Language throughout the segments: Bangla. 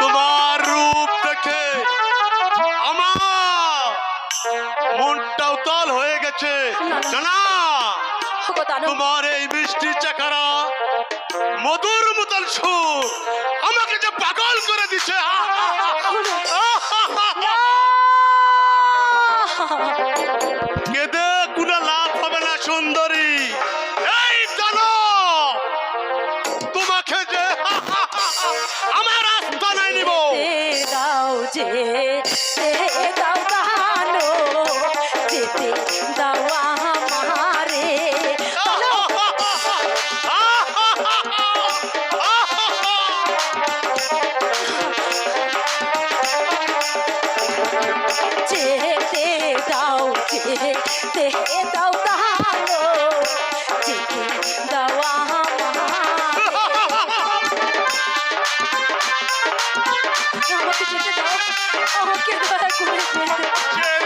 তোমার রূপ দেখে আমার মনটা উতাল হয়ে গেছে। না। তোমার এই মিষ্টি চেখারা মধুর মতন সুর আমাকে যে পাগল করে দিছে। আ দেখে দাও তাহালো যেতে দেওয়া আমাকে যেতে দাও আমাকে দয়া করে যেতে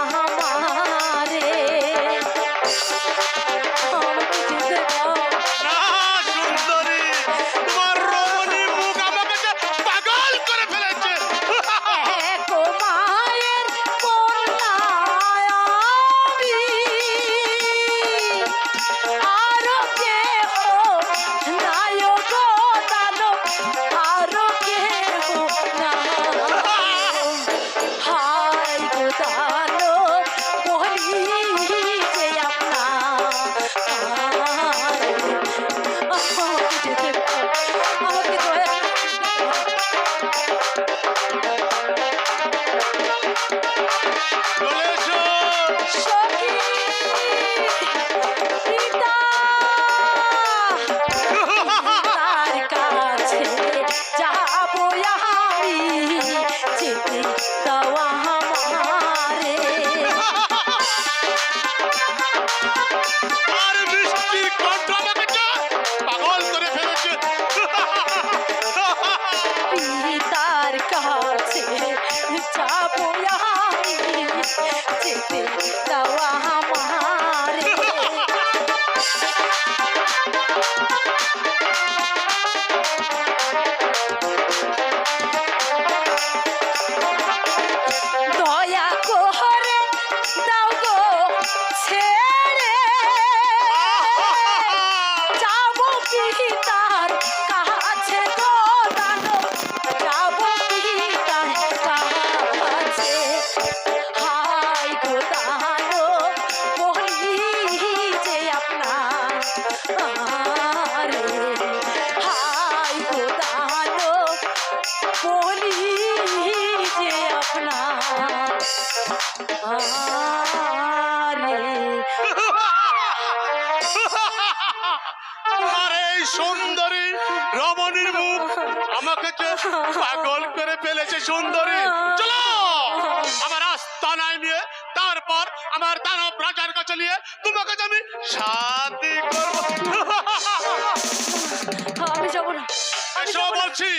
think that সুন্দরী রমণীর মুখ আমাকে পাগল করে ফেলেছে সুন্দরী। চলো আমার আস্তানায় নিয়ে তারপর আমার দানব রাজার কাছে নিয়ে তোমাকে আমি শান্তি করব। আমি যাব না। এসব বলছি।